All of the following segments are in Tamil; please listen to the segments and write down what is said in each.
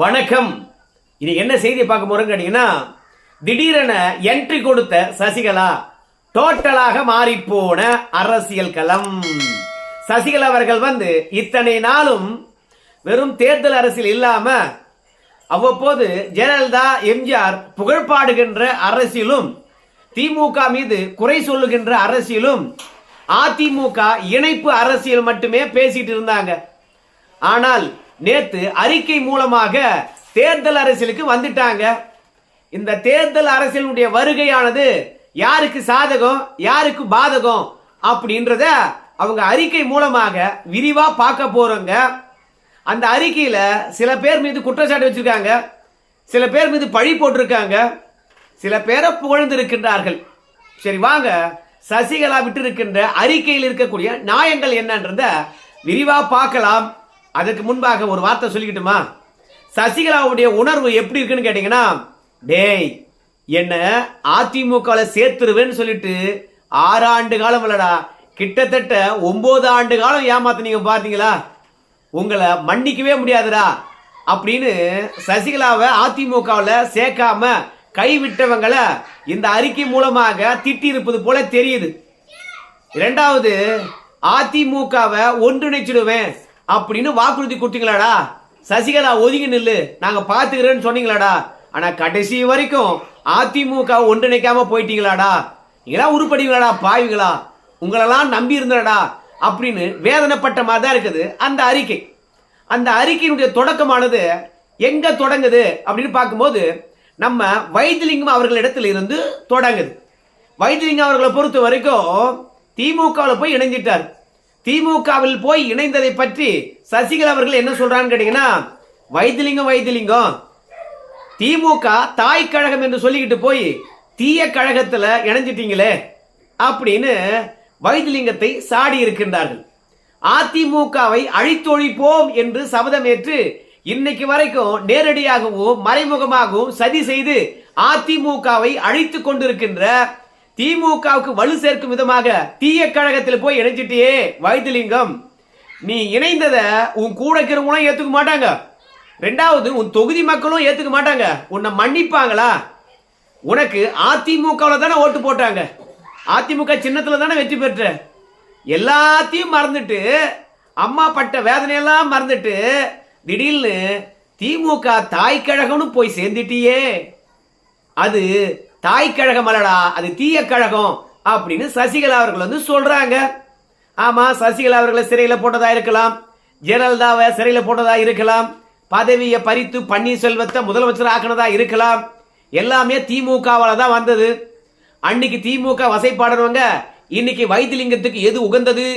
வணக்கம். இது என்ன செய்தி பார்க்க போறோம் கேட்டீங்கன்னா திடீரென என்ட்ரி கொடுத்த சசிகலா டோட்டலாக மாறிப்போன அரசியல் களம். சசிகலா அவர்கள் வந்து இத்தனை நாளும் வெறும் தேர்தல் அரசியல் இல்லாம அவ்வப்போது ஜெயலலிதா எம்ஜிஆர் புகழ்பாடுகின்ற அரசியலும் திமுக மீது குறை சொல்லுகின்ற அரசியலும் அதிமுக இணைப்பு அரசியல் மட்டுமே பேசிட்டு இருந்தாங்க. ஆனால் நேத்து அறிக்கை மூலமாக தேர்தல் அரசியலுக்கு வந்துட்டாங்க. இந்த தேர்தல் அரசியலுடைய வருகையானது யாருக்கு சாதகம் யாருக்கு பாதகம் அப்படின்றத அவங்க அறிக்கை மூலமாக விரிவா பார்க்க போறோங்க. அந்த அறிக்கையில சில பேர் மீது குற்றச்சாட்டு வச்சிருக்காங்க. சில பேர் மீது பழி போட்டிருக்காங்க. சில பேரை புகழ்ந்திருக்கின்றார்கள் சரி வாங்க. சசிகலா விட்டு இருக்கின்ற அறிக்கையில் இருக்கக்கூடிய நியாயங்கள் என்னன்றத விரிவா பார்க்கலாம். அதற்கு முன்பாக ஒரு வார்த்தை சொல்லிக்கிட்டுமா? சசிகலாவுடைய உணர்வு எப்படி இருக்குன்னு கேட்டீங்கன்னா டேய் என்ன அதிமுகவில் சேர்த்துருவேன்னு சொல்லிட்டு ஆறு ஆண்டு காலம் இல்லடா கிட்டத்தட்ட ஒன்பது ஆண்டு காலம் ஏமாத்துனீங்க பார்த்தீங்களா? உங்களை மன்னிக்கவே முடியாதுடா அப்படின்னு சசிகலாவை அதிமுகவில் சேர்க்காம கைவிட்டவங்களை இந்த அறிக்கை மூலமாக திட்டி இருப்பது போல தெரியுது. இரண்டாவது அதிமுகவை ஒன்றிணைச்சிடுவேன். அப்படின்னு வாக்குறுதி கொடுத்தீங்களாடா? சசிகலா ஒதுங்கி நில்லு. நாங்க பாத்துக்கிறேன்னு சொன்னீங்களாடா? ஆனா கடைசி வரைக்கும் அதிமுக ஒன்றிணைக்காம போயிட்டீங்களாடா? நீங்களாம் உருப்படிங்களாடா பாவிங்களா உங்களெல்லாம் நம்பி இருந்தடா? அப்படின்னு வேதனைப்பட்ட மாதிரி தான் இருக்குது அந்த அறிக்கை. அந்த அறிக்கையினுடைய தொடக்கமானது எங்க தொடங்குது அப்படின்னு பார்க்கும்போது நம்ம வைத்திலிங்கம் அவர்களிடத்தில் இருந்து தொடங்குது. வைத்திலிங்கம் அவர்களை பொறுத்த வரைக்கும் திமுகவில் போய் இணைஞ்சிட்டார். திமுகவில் போய் இணைந்ததை பற்றி சசிகலா அவர்கள் என்ன சொல்றான்னு கேட்டீங்கன்னா வைத்திலிங்கம் வைத்திலிங்கம். திமுக தாய் கழகம் என்று சொல்லிக்கிட்டு போய் தீய கழகத்துல இணைஞ்சிட்டீங்களே அப்படின்னு வைத்திலிங்கத்தை சாடி இருக்கின்றார்கள். அதிமுகவை அழித்தொழிப்போம் என்று சபதமேற்று இன்னைக்கு வரைக்கும் நேரடியாகவும் மறைமுகமாகவும் சதி செய்து அதிமுகவை அழித்து கொண்டிருக்கின்ற திமுகவுக்கு வலு சேர்க்கும் விதமாக தீய கழகத்தில் போய் இணைஞ்சிட்டியே வைத்திலிங்கம். நீ இணைந்தத உன் கூட இருக்கிறவங்களும் ஏத்துக்க மாட்டாங்க. ரெண்டாவது உன் தொகுதி மக்களும் ஏத்துக்க மாட்டாங்க. உன்னை மன்னிப்பாங்களா? உனக்கு அதிமுகவில் தானே ஓட்டு போட்டாங்க. அதிமுக சின்னத்தில் தானே வெற்றி பெற்ற. எல்லாத்தையும் மறந்துட்டு அம்மா பட்ட வேதனையெல்லாம் மறந்துட்டு திடீர்னு திமுக தாய் கழகம்னு போய் சேர்ந்துட்டியே. அது தாய் கழகம் அல்லடா அது தீய கழகம் அப்படின்னு சசிகலா அவர்கள் வந்து சொல்றாங்க. ஆமா சசிகலா அவர்களை சிறையில் போட்டதா இருக்கலாம் ஜெயலலிதாவை சிறையில் போட்டதா இருக்கலாம் பதவியை பறித்து பன்னீர்செல்வத்தை முதலமைச்சர் ஆக்கினதா இருக்கலாம் எல்லாமே திமுகவால தான் வந்தது. அன்னைக்கு திமுக வசைப்பாடுறவங்க இன்னைக்கு வைத்திலிங்கத்துக்கு எது உகந்தது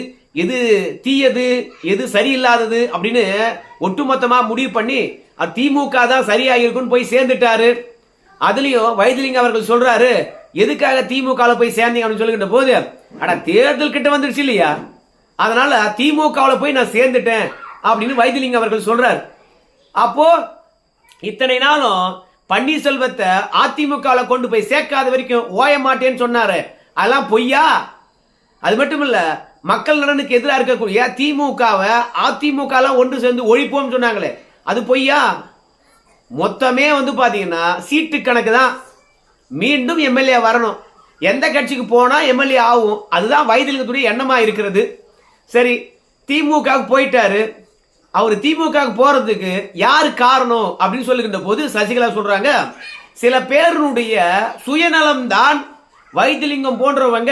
எது தீயது எது சரியில்லாதது அப்படின்னு ஒட்டுமொத்தமாக முடிவு பண்ணி அது திமுக தான் சரியாக இருக்குன்னு போய் சேர்ந்துட்டாரு. அதுலயும் வைத்திலிங்கம் அவர்கள் சொல்றாரு எதுக்காக திமுக போய் சேர்ந்தீங்க? அப்படின்னு சொல்லுகின்ற போது அட தேர்தல் கிட்ட வந்துருச்சு இல்லையா? அதனால திமுகவில் போய் நான் சேர்ந்துட்டேன் அப்படின்னு வைத்திலிங்கம் அவர்கள் சொல்றாரு. அப்போ இத்தனை நாளும் பன்னீர்செல்வத்தை அதிமுகவில் கொண்டு போய் சேர்க்காத வரைக்கும் ஓய மாட்டேன்னு சொன்னாரு. அதெல்லாம் பொய்யா? அது மட்டும் இல்ல மக்கள் நலனுக்கு எதிராக இருக்கக்கூடிய திமுகவை அதிமுக ஒன்று சேர்ந்து ஒழிப்போம்னு சொன்னாங்களே அது பொய்யா? மொத்தமே வந்து பார்த்தீங்கன்னா சீட்டு கணக்கு தான் மீண்டும் எம்எல்ஏ வரணும். எந்த கட்சிக்கு போனால் எம்எல்ஏ ஆகும். அதுதான் வைத்தியலிங்கத்துடைய எண்ணமாக இருக்கிறது. சரி திமுகவுக்கு போயிட்டாரு. அவர் திமுகவுக்கு போகிறதுக்கு யார் காரணம் அப்படின்னு சொல்லுகின்ற போது சசிகலா சொல்கிறாங்க சில பேருடைய சுயநலம் தான் வைத்தியலிங்கம் போன்றவங்க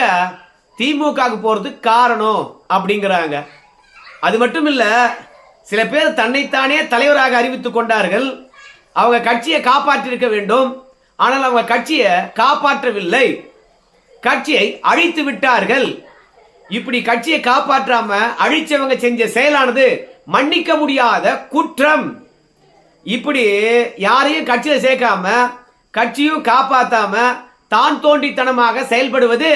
திமுகவுக்கு போகிறதுக்கு காரணம் அப்படிங்கிறாங்க. அது மட்டும் இல்லை சில பேர் தன்னைத்தானே தலைவராக அறிவித்துக் கொண்டார்கள். அவங்க கட்சியை காப்பாற்றிருக்க வேண்டும். ஆனால் அவங்க கட்சியை காப்பாற்றவில்லை. கட்சியை அழித்து விட்டார்கள். இப்படி கட்சியை காப்பாற்றாம அழிச்சவங்க செஞ்ச செயலானது மன்னிக்க முடியாத குற்றம். இப்படி யாரையும் கட்சியில் சேர்க்காம கட்சியும் காப்பாத்தாம தான் தோண்டித்தனமாக செயல்படுவது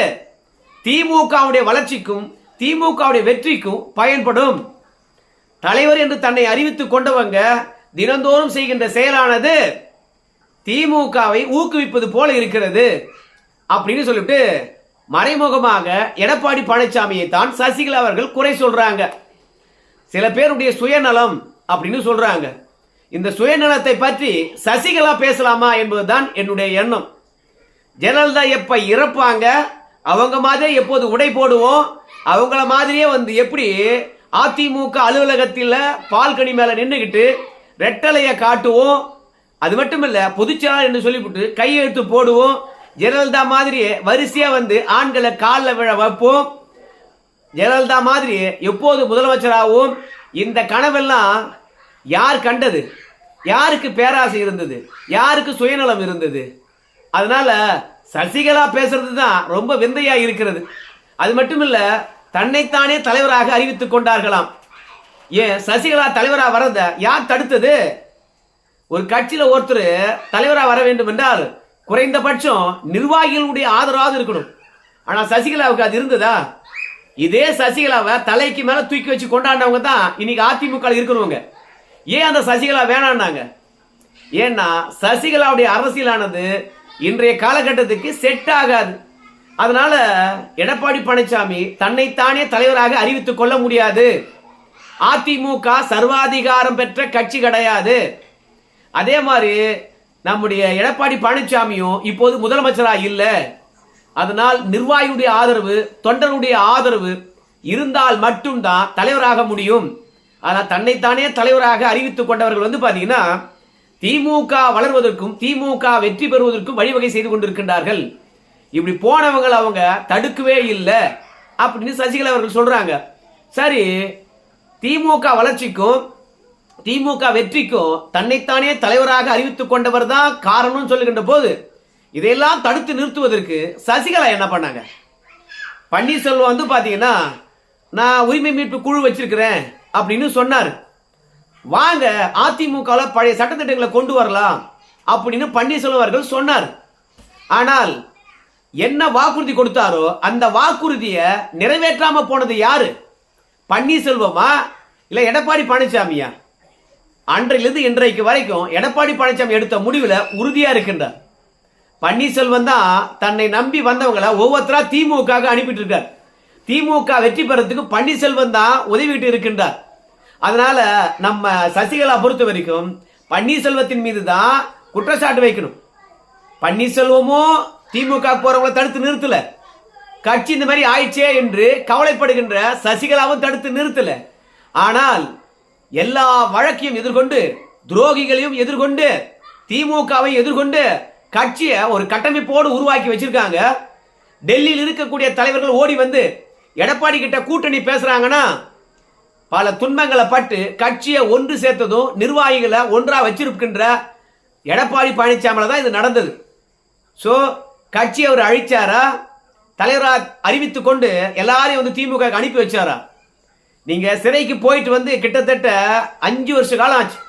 திமுகவுடைய வளர்ச்சிக்கும் திமுகவுடைய வெற்றிக்கும் பயன்படும். தலைவர் என்று தன்னை அறிவித்துக் கொண்டவங்க தினந்தோறும் செய்கின்ற செயலானது திமுகவை ஊக்குவிப்பது போல இருக்கிறது அப்படின்னு சொல்லிட்டு மறைமுகமாக எடப்பாடி பழனிசாமியை தான் சசிகலா அவர்கள் குறை சொல்றாங்க. சில பேருடைய சுயநலம் அப்படின்னு சொல்றாங்க. இந்த சுயநலத்தை பற்றி சசிகலா பேசலாமா என்பதுதான் என்னுடைய எண்ணம். ஜெயலலிதா எப்ப இறப்பாங்க? அவங்க மாதிரியே எப்போது உடை போடுவோம்? அவங்கள மாதிரியே வந்து எப்படி அதிமுக அலுவலகத்தில் பால்கனி மேல நின்றுக்கிட்டு ரெட்டலையை காட்டுவோம். அது மட்டும் இல்ல பொதுச்செயலாளர் என்று சொல்லிவிட்டு கையெழுத்து போடுவோம். ஜெயலலிதா மாதிரியே வரிசையா வந்து ஆண்களை காலில் விழ வைப்போம். ஜெயலலிதா மாதிரி எப்போது முதலமைச்சராகவும் இந்த கனவெல்லாம் யார் கண்டது? யாருக்கு பேராசை இருந்தது? யாருக்கு சுயநலம் இருந்தது? அதனால சசிகலா பேசுறது தான் ரொம்ப விந்தையா இருக்கிறது. அது மட்டும் இல்ல தன்னைத்தானே தலைவராக அறிவித்துக் கொண்டார்களாம். ஏன் சசிகலா தலைவராக வர்றத யார் தடுத்தது? ஒரு கட்சியில ஒருத்தர் தலைவரா வர வேண்டும் என்றால் குறைந்தபட்சம் நிர்வாகிகளுடைய ஆதரவாக இருக்கணும். ஆனா சசிகலாவுக்கு அது இருந்ததா? இதே சசிகலாவை தலைக்கு மேல தூக்கி வச்சு கொண்டாடினவங்க தான் இன்னைக்கு அதிமுக இருக்கிறவங்க ஏன் அந்த சசிகலா வேணான்னாங்க ஏன்னா சசிகலாவுடைய அரசியலானது இன்றைய காலகட்டத்துக்கு செட் ஆகாது. அதனால எடப்பாடி பழனிசாமி தன்னைத்தானே தலைவராக அறிவித்துக் கொள்ள முடியாது. அதிமுக சர்வாதிகாரம் பெற்ற கட்சி கிடையாது. அதே மாதிரி நம்முடைய எடப்பாடி பழனிசாமியும் இப்போது முதலமைச்சராக இல்லை. அதனால் நிர்வாகியுடைய ஆதரவு தொண்டருடைய ஆதரவு இருந்தால் மட்டும்தான் தலைவராக முடியும். ஆனால் தன்னைத்தானே தலைவராக அறிவித்துக் கொண்டவர்கள் வந்து பார்த்தீங்கன்னா திமுக வளர்வதற்கும் திமுக வெற்றி பெறுவதற்கும் வழிவகை செய்து கொண்டிருக்கின்றார்கள். இப்படி போனவங்களை அவங்க தடுக்கவே இல்லை. அப்படின்னு சசிகலா அவர்கள் சொல்றாங்க. சரி திமுக வளர்ச்சிக்கும் திமுக வெற்றிக்கும் தன்னைத்தானே தலைவராக அறிவித்துக் கொண்டவர் தான் காரணம் சொல்லுகின்ற போது இதையெல்லாம் தடுத்து நிறுத்துவதற்கு சசிகலா என்ன பண்ணாங்க? பன்னீர்செல்வம் வந்து பாத்தீங்கன்னா நான் உரிமை மீட்பு குழு வச்சிருக்கிறேன் அப்படின்னு சொன்னார். வாங்க அதிமுக பழைய சட்டத்திட்டங்களை கொண்டு வரலாம் அப்படின்னு பன்னீர்செல்வம் அவர்கள் சொன்னார். ஆனால் என்ன வாக்குறுதி கொடுத்தாரோ அந்த வாக்குறுதியை நிறைவேற்றாம போனது யாரு? பன்னீர்செல்வமா? இல்லை எடப்பாடி பழனிசாமியா? அன்றையிலிருந்து இன்றைக்கு வரைக்கும் எடப்பாடி பழனிசாமி எடுத்த முடிவில் உறுதியாக இருக்கின்றார். பன்னீர்செல்வம் தான் தன்னை நம்பி வந்தவங்களை ஒவ்வொருத்தரா திமுக அனுப்பிட்டு இருக்கார் திமுக வெற்றி பெறத்துக்கு பன்னீர்செல்வம் தான் உதவிட்டு இருக்கின்றார். அதனால நம்ம சசிகலா பொறுத்த வரைக்கும் பன்னீர்செல்வத்தின் மீது தான் குற்றச்சாட்டு வைக்கணும். பன்னீர்செல்வமும் திமுக போறவங்களை தடுத்து நிறுத்தலை. கட்சி இந்த மாதிரி ஆயிடுச்சே என்று கவலைப்படுகின்ற சசிகலாவும் தடுத்து நிறுத்தல. ஆனால் எல்லா வழக்கையும் எதிர்கொண்டு துரோகிகளையும் எதிர்கொண்டு திமுகவை எதிர்கொண்டு கட்சியை ஒரு கட்டமைப்போடு உருவாக்கி வச்சிருக்காங்க. டெல்லியில் இருக்கக்கூடிய தலைவர்கள் ஓடி வந்து எடப்பாடி கிட்ட கூட்டணி பேசுறாங்கன்னா பல துன்பங்களை பட்டு கட்சியை ஒன்று சேர்த்ததும் நிர்வாகிகளை ஒன்றா வச்சிருக்கின்ற எடப்பாடி பழனிசாமில தான் இது நடந்தது. ஸோ கட்சியை அவர் அழிச்சாரா? தலைவராக அறிவித்து கொண்டு எல்லாரையும் வந்து திமுக அனுப்பி வச்சாரா? நீங்கள் சிறைக்கு போயிட்டு வந்து கிட்டத்தட்ட அஞ்சு வருஷ காலம் ஆச்சு.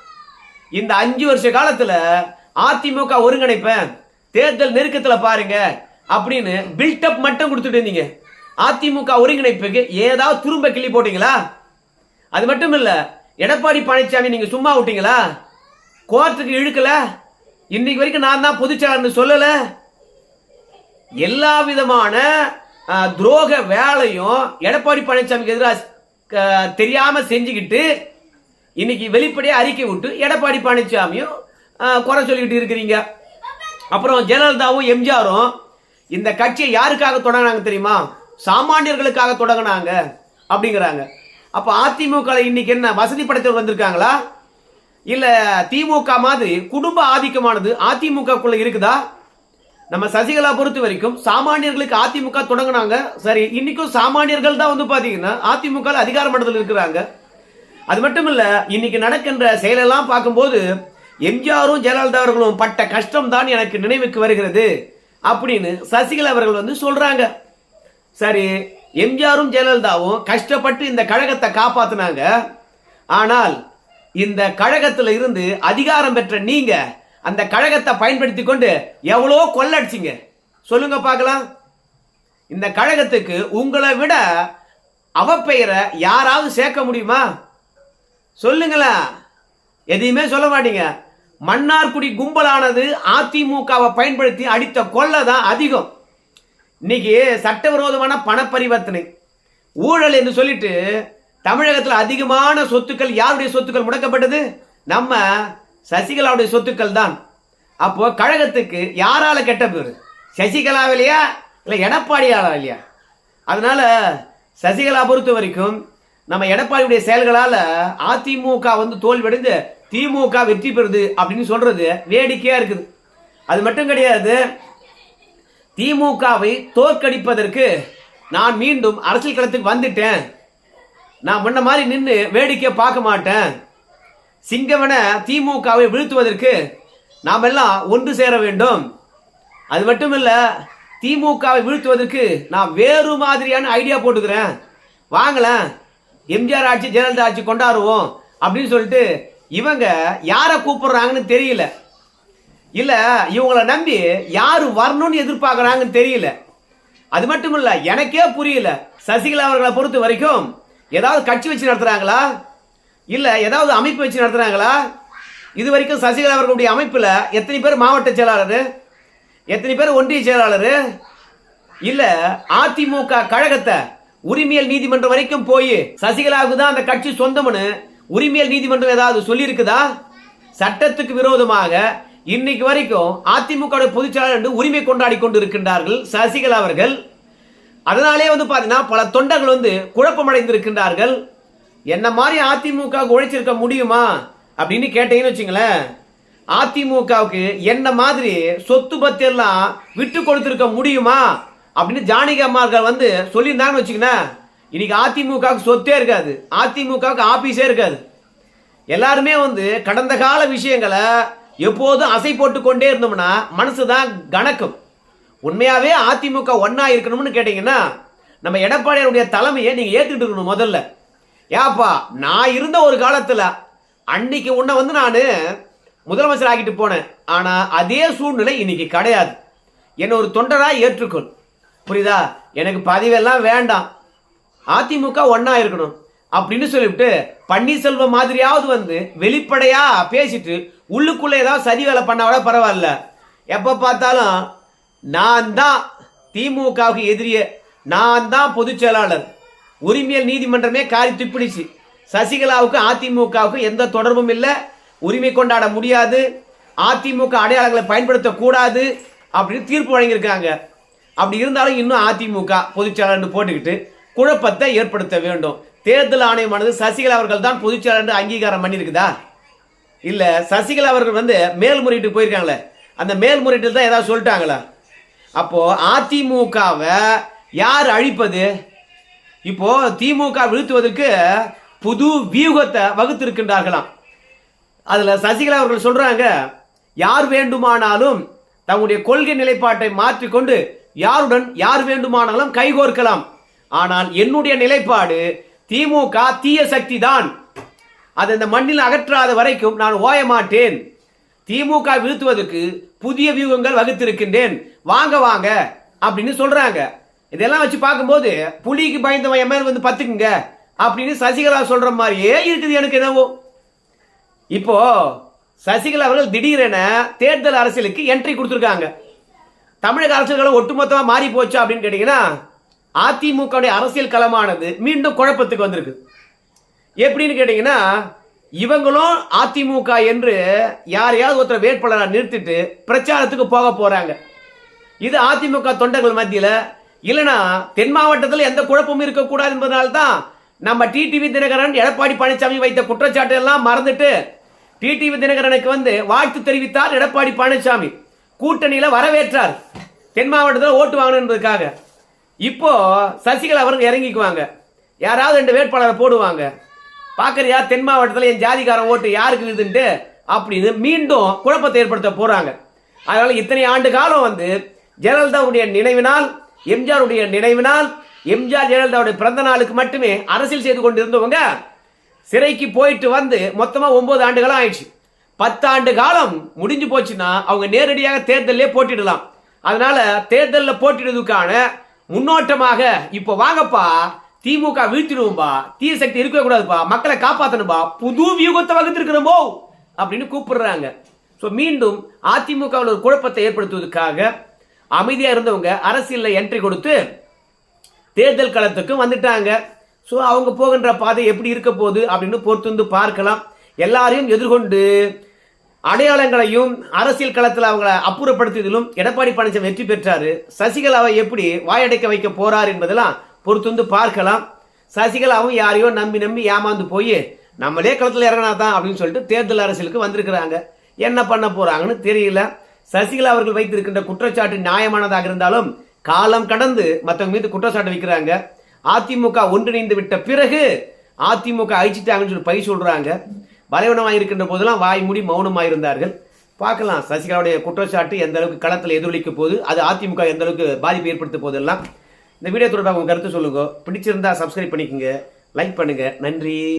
இந்த அஞ்சு வருஷ காலத்தில் அதிமுக ஒருங்கிணைப்பேன் தேர்தல் நெருக்கத்தில் பாருங்க அப்படின்னு பில்டப் மட்டும் கொடுத்துட்டு இருந்தீங்க. அதிமுக ஒருங்கிணைப்புக்கு ஏதாவது திரும்ப கிள்ளி போட்டீங்களா? அது மட்டும் இல்லை எடப்பாடி பழனிசாமி நீங்கள் சும்மா விட்டீங்களா? கோர்ட்டுக்கு இழுக்கல? இன்னைக்கு வரைக்கும் நான் தான் பொதுச்செயலாளர்னு சொல்லலை. எல்லா விதமான துரோக வேலையும் எடப்பாடி பழனிசாமிக்கு எதிராக தெரியாம செஞ்சுக்கிட்டு இன்னைக்கு வெளிப்படையாக அறிக்கை விட்டு எடப்பாடி பழனிசாமியும் குறை சொல்லிக்கிட்டு இருக்கிறீங்க. அப்புறம் ஜெயலலிதாவும் எம்ஜிஆரும் இந்த கட்சியை யாருக்காக தொடங்கினாங்க தெரியுமா? சாமானியர்களுக்காக தொடங்கினாங்க அப்படிங்கிறாங்க. அப்போ அதிமுக இன்னைக்கு என்ன வசதி படைத்தவர் வந்திருக்காங்களா? இல்லை திமுக மாதிரி குடும்ப ஆதிக்கமானது அதிமுகக்குள்ள இருக்குதா? நம்ம சசிகலா பொறுத்த வரைக்கும் சாமானியர்களுக்கு அதிமுக தொடங்கினாங்க. சரி இன்னைக்கும் சாமானியர்கள் தான் வந்து பார்த்தீங்கன்னா அதிமுக அதிகார மட்டத்தில் இருக்கிறாங்க. அது மட்டும் இல்லை இன்னைக்கு நடக்கின்ற செயலெல்லாம் பார்க்கும்போது எம்ஜிஆரும் ஜெயலலிதா அவர்களும் பட்ட கஷ்டம் தான் எனக்கு நினைவுக்கு வருகிறது அப்படின்னு சசிகலா அவர்கள் வந்து சொல்றாங்க. சரி எம்ஜிஆரும் ஜெயலலிதாவும் கஷ்டப்பட்டு இந்த கழகத்தை காப்பாத்தினாங்க. ஆனால் இந்த கழகத்தில் இருந்து அதிகாரம் பெற்ற நீங்கள் அந்த கழகத்தை பயன்படுத்தி கொண்டு எவ்வளோ கொள்ளடிச்சிங்க. சொல்லுங்க பார்க்கலாம். இந்த கழகத்துக்கு உங்களை விட அவப்பெயரை யாராவது சேர்க்க முடியுமா? சொல்லுங்களேன். எதையுமே சொல்ல மாட்டீங்க. மன்னார்குடி கும்பலானது அதிமுகவை பயன்படுத்தி அடித்த கொள்ளை தான் அதிகம். இன்னைக்கு சட்டவிரோதமான பண பரிவர்த்தனை ஊழல் என்று சொல்லிட்டு தமிழகத்தில் அதிகமான சொத்துக்கள் யாருடைய சொத்துக்கள் முடக்கப்பட்டது? நம்ம சசிகலாவுடைய சொத்துக்கள் தான் அப்போ கழகத்துக்கு யாரால கெட்ட பேர்? சசிகலாவிலையா? இல்லை எடப்பாடியாரா இல்லையா? அதனால சசிகலா பொறுத்த வரைக்கும் நம்ம எடப்பாடியுடைய செயல்களால் அதிமுக வந்து தோல்வியடைந்து திமுக வெற்றி பெறுது அப்படின்னு சொல்றது வேடிக்கையா இருக்குது. அது மட்டும் கிடையாது திமுகவை தோற்கடிப்பதற்கு நான் மீண்டும் அரசியல் களத்துக்கு வந்துட்டேன். நான் முன்ன மாதிரி நின்று வேடிக்கை பார்க்க மாட்டேன். சிங்கவன திமுகவை வீழ்த்துவதற்கு நாம் எல்லாம் ஒன்று சேர வேண்டும். அது மட்டும் இல்லை திமுகவை வீழ்த்துவதற்கு நான் வேறு மாதிரியான ஐடியா போட்டுக்கிறேன். வாங்களேன் எம்ஜிஆர் ஆட்சி ஜெயலலிதா ஆட்சி கொண்டாடுவோம் அப்படின்னு சொல்லிட்டு இவங்க யாரை கூப்பிடுறாங்கன்னு தெரியல. இல்லை இவங்களை நம்பி யார் வரணும்னு எதிர்பார்க்குறாங்கன்னு தெரியல. அது மட்டும் இல்லை எனக்கே புரியல சசிகலா அவர்களை பொறுத்த வரைக்கும் ஏதாவது கட்சி வச்சு நடத்துகிறாங்களா இல்லை ஏதாவது அமைப்பு வச்சு நடத்துகிறாங்களா இது வரைக்கும் சசிகலா அவர்களுடைய அமைப்பில் எத்தனை பேர் மாவட்ட செயலாளர்? எத்தனை பேர் ஒன்றிய செயலாளர்? இல்லை அதிமுக கழகத்தை உரிமையல் நீதிமன்றம் வரைக்கும் போய் சசிகலாவுக்கு தான் அந்த கட்சி சொந்தம்னு உரிமையல் நீதிமன்றம் ஏதாவது சொல்லியிருக்குதா? சட்டத்துக்கு விரோதமாக இன்னைக்கு வரைக்கும் அதிமுக பொதுச் செயலாளர் என்று உரிமை கொண்டாடி கொண்டு இருக்கின்றார்கள் சசிகலா அவர்கள். அதனாலே வந்து பார்த்தீங்கன்னா பல தொண்டர்கள் வந்து குழப்பமடைந்திருக்கின்றார்கள். என்ன மாதிரி அதிமுக உழைச்சிருக்க முடியுமா அப்படின்னு கேட்டீங்கன்னு வச்சுங்களேன். அதிமுகவுக்கு என்ன மாதிரி சொத்து பத்தியெல்லாம் விட்டு கொடுத்துருக்க முடியுமா அப்படின்னு ஜானகி அம்மார்கள் வந்து சொல்லியிருந்தாங்கன்னு வச்சுக்கோங்களேன் இன்னைக்கு அதிமுகவுக்கு சொத்தே இருக்காது. அதிமுகவுக்கு ஆபீஸே இருக்காது. எல்லாருமே வந்து கடந்த கால விஷயங்களை எப்போதும் அசை போட்டு கொண்டே இருந்தோம்னா மனசு தான் கணக்கும் உண்மையாவே அதிமுக ஒன்னா இருக்கணும்னு கேட்டீங்கன்னா நம்ம எடப்பாடியாருடைய தலைமையை நீங்க ஏத்துக்கிட்டு இருக்கணும் முதல்ல. ஏப்பா நான் இருந்த ஒரு காலத்துல அன்னைக்கு உன்னை வந்து நான் முதலமைச்சர் ஆக்கிட்டு போனேன். ஆனா அதே சூழ்நிலை இன்னைக்கு கிடையாது. என்னை ஒரு தொண்டராக ஏற்றுக்கொள். புரியுதா? எனக்கு பதிவெல்லாம் வேண்டாம். அதிமுக ஒன்றா இருக்கணும் அப்படின்னு சொல்லிவிட்டு பன்னீர்செல்வம் மாதிரியாவது வந்து வெளிப்படையா பேசிட்டு உள்ளுக்குள்ளே ஏதாவது சதி வேலை பண்ணா கூட பரவாயில்ல. எப்போ பார்த்தாலும் நான் தான் திமுகவுக்கு எதிரியே. நான் தான் பொதுச் செயலாளர். உரிமையல் நீதிமன்றமே காரி துப்பிடுச்சு. சசிகலாவுக்கு அதிமுகவுக்கு எந்த தொடர்பும் இல்லை. உரிமை கொண்டாட முடியாது. அதிமுக அடையாளங்களை பயன்படுத்தக்கூடாது அப்படின்னு தீர்ப்பு வழங்கியிருக்காங்க. அப்படி இருந்தாலும் இன்னும் அதிமுக பொதுச்செயலாளர் போட்டுக்கிட்டு குழப்பத்தை ஏற்படுத்த வேண்டும். தேர்தல் ஆணையமானது சசிகலா அவர்கள் தான் பொதுச்செயலாளர் அங்கீகாரம் பண்ணியிருக்குதா? இல்லை சசிகலா அவர்கள் வந்து மேல்முறையீட்டு போயிருக்காங்களே. அந்த மேல்முறையீட்டில் தான் ஏதாவது சொல்லிட்டாங்களா? அப்போ அதிமுகவை யார் அழிப்பது? இப்போ திமுக வீழ்த்துவதற்கு புது வியூகத்தை வகுத்திருக்கின்றார்களாம். அதில் சசிகலா அவர்கள் சொல்றாங்க யார் வேண்டுமானாலும் தங்களுடைய கொள்கை நிலைப்பாட்டை மாற்றிக்கொண்டு யாருடன் யார் வேண்டுமானாலும் கைகோர்க்கலாம். ஆனால் என்னுடைய நிலைப்பாடு திமுக தீய சக்தி தான். அதை இந்த மண்ணில் அகற்றாத வரைக்கும் நான் ஓய மாட்டேன். திமுக வீழ்த்துவதற்கு புதிய வியூகங்கள் வகுத்திருக்கின்றேன். வாங்க வாங்க அப்படின்னு சொல்றாங்க. இதெல்லாம் வச்சு பார்க்கும்போது புலிக்கு பயந்தவன் என் வந்து பத்துக்குங்க அப்படின்னு சசிகலா சொல்கிற மாதிரியே இருக்குது எனக்கு என்னவோ. இப்போ சசிகலா அவர்கள் திடீரென தேர்தல் அரசியலுக்கு என்ட்ரி கொடுத்துருக்காங்க. தமிழக அரசியல்களை ஒட்டுமொத்தமாக மாறி போச்சு அப்படின்னு கேட்டிங்கன்னா அதிமுகவுடைய அரசியல் களமானது மீண்டும் குழப்பத்துக்கு வந்திருக்கு. எப்படின்னு கேட்டிங்கன்னா இவங்களும் அதிமுக என்று யாரையாவது ஒருத்தர் வேட்பாளராக நிறுத்திட்டு பிரச்சாரத்துக்கு போக போகிறாங்க இது அதிமுக தொண்டர்கள் மத்தியில் இல்லைனா தென் மாவட்டத்தில் எந்த குழப்பமும் இருக்கக்கூடாது என்பதனால்தான் நம்ம டிடிவி தினகரன் எடப்பாடி பழனிசாமி வைத்த குற்றச்சாட்டு எல்லாம் மறந்துட்டு டிடிவி தினகரனுக்கு வந்து வாழ்த்து தெரிவித்தார் எடப்பாடி பழனிசாமி. கூட்டணியில் வரவேற்றார். தென் மாவட்டத்தில் ஓட்டு வாங்கணும் என்பதற்காக. இப்போ சசிகலா அவர்கள் இறங்கிக்குவாங்க. யாராவது ரெண்டு வேட்பாளரை போடுவாங்க. பார்க்குறியா தென் மாவட்டத்தில் என் ஜாதிகாரன் ஓட்டு யாருக்கு இருக்குதுன்ட்டு அப்படின்னு மீண்டும் குழப்பத்தை ஏற்படுத்த போகிறாங்க அதனால் இத்தனை ஆண்டு காலம் வந்து ஜெயலலிதாவுடைய நினைவினால் எம்ஜிஆருடைய நினைவினால் எம்ஜிஆர் ஜெயலலிதாவுடைய பிறந்த நாளுக்கு மட்டுமே அரசியல் செய்து கொண்டிருந்தவங்க சிறைக்கு போயிட்டு வந்து மொத்தமாக ஒன்பது ஆண்டுகளும் ஆயிடுச்சு. பத்தாண்டு காலம் முடிஞ்சு போச்சுன்னா அவங்க நேரடியாக தேர்தலே போட்டிடலாம். அதனால தேர்தலில் போட்டிடுறதுக்கான முன்னோட்டமாக இப்போ வாங்கப்பா திமுக வீழ்த்திடுவோம்பா தீய சக்தி இருக்கவே கூடாதுப்பா மக்களை காப்பாற்றணும்பா புது வியூகத்தை வகுத்திருக்கிறோமோ அப்படின்னு கூப்பிடுறாங்க. ஸோ மீண்டும் அதிமுகவில் ஒரு குழப்பத்தை ஏற்படுத்துவதற்காக அமைதியாக இருந்தவங்க அரசியலில் என்ட்ரி கொடுத்து தேர்தல் களத்துக்கும் வந்துட்டாங்க. ஸோ அவங்க போகின்ற பாதை எப்படி இருக்க போகுது அப்படின்னு பொறுத்து வந்து பார்க்கலாம். எல்லாரையும் எதிர்கொண்டு அடையாளங்களையும் அரசியல் களத்தில் அவங்கள அப்புறப்படுத்தியதிலும் எடப்பாடி பழனிசாமி வெற்றி பெற்றாரு. சசிகலாவை எப்படி வாயடைக்க வைக்க போறார் என்பதெல்லாம் பொறுத்து வந்து பார்க்கலாம். சசிகலாவும் யாரையோ நம்பி நம்பி ஏமாந்து போய் நம்மளே களத்தில் இறங்கினா தான் அப்படின்னு சொல்லிட்டு தேர்தல் அரசியலுக்கு வந்திருக்கிறாங்க. என்ன பண்ண போறாங்கன்னு தெரியல. சசிகலா அவர்கள் வைத்திருக்கின்ற குற்றச்சாட்டு நியாயமானதாக இருந்தாலும் காலம் கடந்து மற்றவங்க மீது குற்றச்சாட்டு வைக்கிறாங்க. அதிமுக ஒன்றிணைந்து விட்ட பிறகு அதிமுக அழிச்சிட்டாங்கன்னு சொல்லி பை சொல்றாங்க. பலவீனமாக இருக்கின்ற போதெல்லாம் வாய் மூடி மௌனமாக இருந்தார்கள் பார்க்கலாம் சசிகலாவுடைய குற்றச்சாட்டு எந்த அளவுக்கு களத்தில் எதிரொலிக்க போது அது அதிமுக எந்த அளவுக்கு பாதிப்பு ஏற்படுத்த போதெல்லாம் இந்த வீடியோ தொடர்பாக உங்கள் கருத்து சொல்லுங்க. பிடிச்சிருந்தா சப்ஸ்கிரைப் பண்ணிக்கோங்க லைக் பண்ணுங்க. நன்றி.